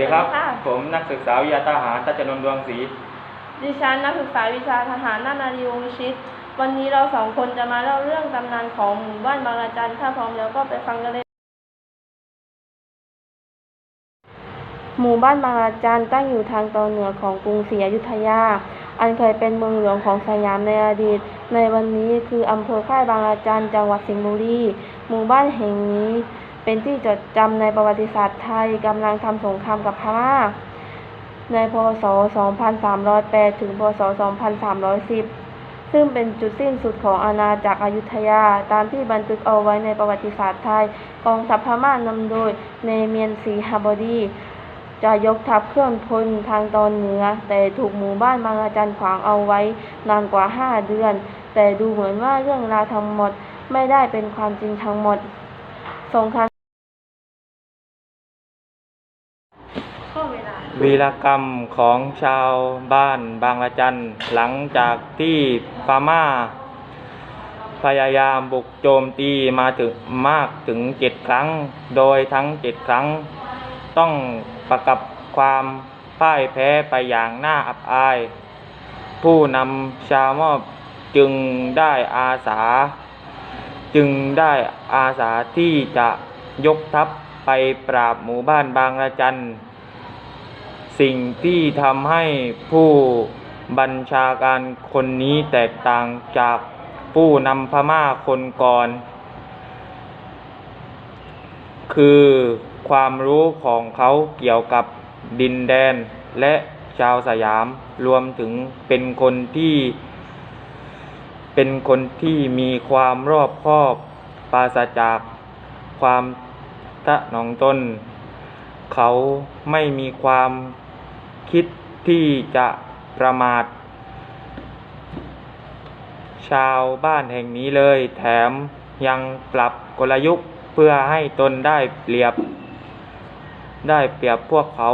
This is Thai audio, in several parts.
ดีครับ ค่ะ ผมนักศึกษาวิทยาทหารทัชนนท์ดวงศรีดิฉันนักศึกษาวิชาทหารนานารีวงศ์ชิต วันนี้เราสองคนจะมาเล่าเรื่องตำนานของหมู่บ้านบางระจันถ้าพร้อมแล้วก็ไปฟังกันเลย หมู่บ้านบางระจันตั้งอยู่ทางตอนเหนือของกรุงศรีอยุธยา อันเคยเป็นเมืองหลวงของสยามในอดีต ในวันนี้คืออำเภอค่ายบางระจันจังหวัดสิงห์บุรี หมู่บ้านแห่งนี้ เป็นที่จดจำในประวัติศาสตร์ไทยกำลังทำสงครามกับพม่า ในพศ 2308 ถึง พศ 2310 ซึ่งเป็นจุดสิ้นสุดของอาณาจักรอยุธยา ตามที่บันทึกเอาไว้ในประวัติศาสตร์ไทย กองทัพพม่านำโดยเนเมียนศรีหบดี จะยกทัพเคลื่อนพลทางตอนเหนือ แต่ถูกหมู่บ้านบางระจันขวางเอาไว้นานกว่า 5 เดือน แต่ดูเหมือนว่าเรื่องราวทั้งหมดไม่ได้เป็นความจริงทั้งหมดสงครามข้อเวีรกรรมของชาวบ้านบางละจันหลังจากที่พม่า พยายามบุกโจมตีมาถึงมากถึงเจ็ดครั้ง โดยทั้งเจ็ดครั้ง ต้องประกับความพ่ายแพ้ไปอย่างน่าอับอาย ผู้นำชาวมอบจึงได้อาสา จึงได้อาสาที่จะยกทัพไปปราบหมู่บ้านบางระจัน สิ่งที่ทำให้ผู้บัญชาการคนนี้แตกต่างจากผู้นำพม่าคนก่อน คือความรู้ของเขาเกี่ยวกับดินแดนและชาวสยามรวมถึงเป็นคนที่ เป็นคนที่มีความรอบคอบปราศจากความตะหนองตน เขาไม่มีความ คิดที่จะประมาท ชาวบ้านแห่งนี้เลย แถมยังปรับกลยุทธ์เพื่อให้ตนได้เปรียบ ได้เปรียบพวกเขา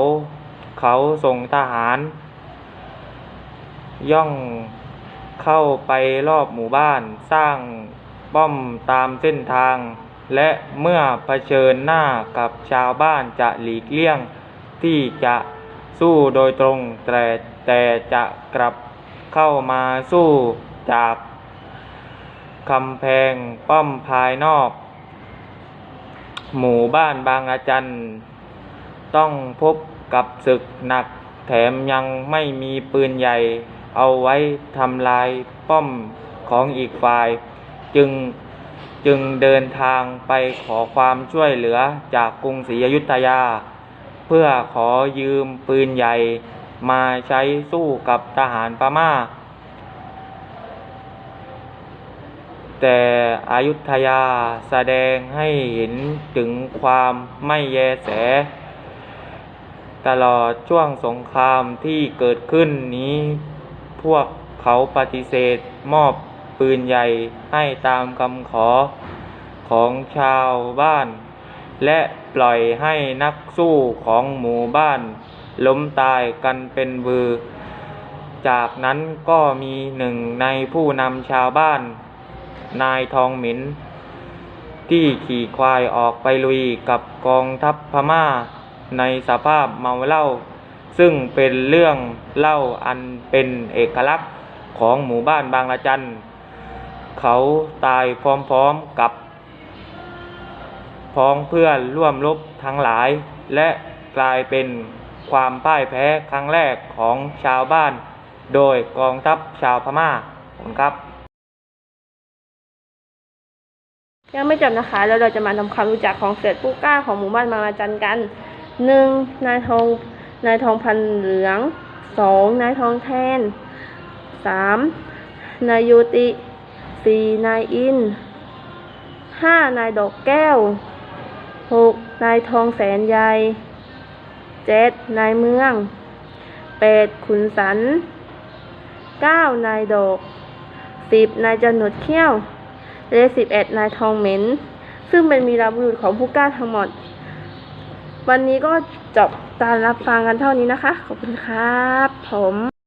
เขาส่งทหาร ย่องเข้าไปรอบหมู่บ้านสร้างป้อมตามเส้นทาง และเมื่อเผชิญหน้ากับชาวบ้านจะหลีกเลี่ยงที่จะ สู้โดยตรงแต่แต่จะกลับเข้ามาสู้จากกำแพงป้อมภายนอก หมู่บ้านบางอาจันต้องพบกับศึกหนักแถมยังไม่มีปืนใหญ่ เอาไว้ทำลายป้อมของอีกฝ่าย จึงจึงเดินทางไปขอความช่วยเหลือจากกรุงศรีอยุธยา เพื่อขอยืมปืนใหญ่มาใช้สู้กับทหารพม่า แต่อายุทยาแสดงให้เห็นถึงความไม่แยแส ตลอดช่วงสงครามที่เกิดขึ้นนี้พวกเขาปฏิเสธมอบปืนใหญ่ให้ตามคำขอของชาวบ้าน และปล่อยให้นักสู้ของหมู่บ้าน ล้มตายกันเป็นเบือ จากนั้นก็มีหนึ่งในผู้นำชาวบ้าน นายทองหมิน ที่ขี่ควายออกไปลุยกับกองทัพพม่า ในสภาพเมาเหล้าซึ่งเป็นเรื่องเล่าอันเป็นเอกลักษณ์ของหมู่บ้านบางละจัน เขาตายพร้อมๆกับ พ้องเพื่อนร่วมรบทั้งหลาย และกลายเป็นความพ่ายแพ้ครั้งแรกของชาวบ้าน โดยกองทัพชาวพม่าขอบคุณครับ ยังไม่จบนะคะ แล้วเราจะมาทำความรู้จักของเสือผู้กล้าของหมู่บ้านบางระจันกันหนึ่งนายทองนายทองพันเหลืองสองนายทองแทนสามนายโยติสี่นายอินห้านายดอกแก้ว หกนายทองแสนใหญ่เจ็ดนายเมืองแปดขุนสันเก้านายดอกสิบนายจันหนวดเขี้ยวเลขสิบเอ็ดนายทองเหม็น ซึ่งเป็นวีรบุรุษของผู้กล้าทั้งหมด วันนี้ก็จบการรับฟังกันเท่านี้นะคะ ขอบคุณครับ ผม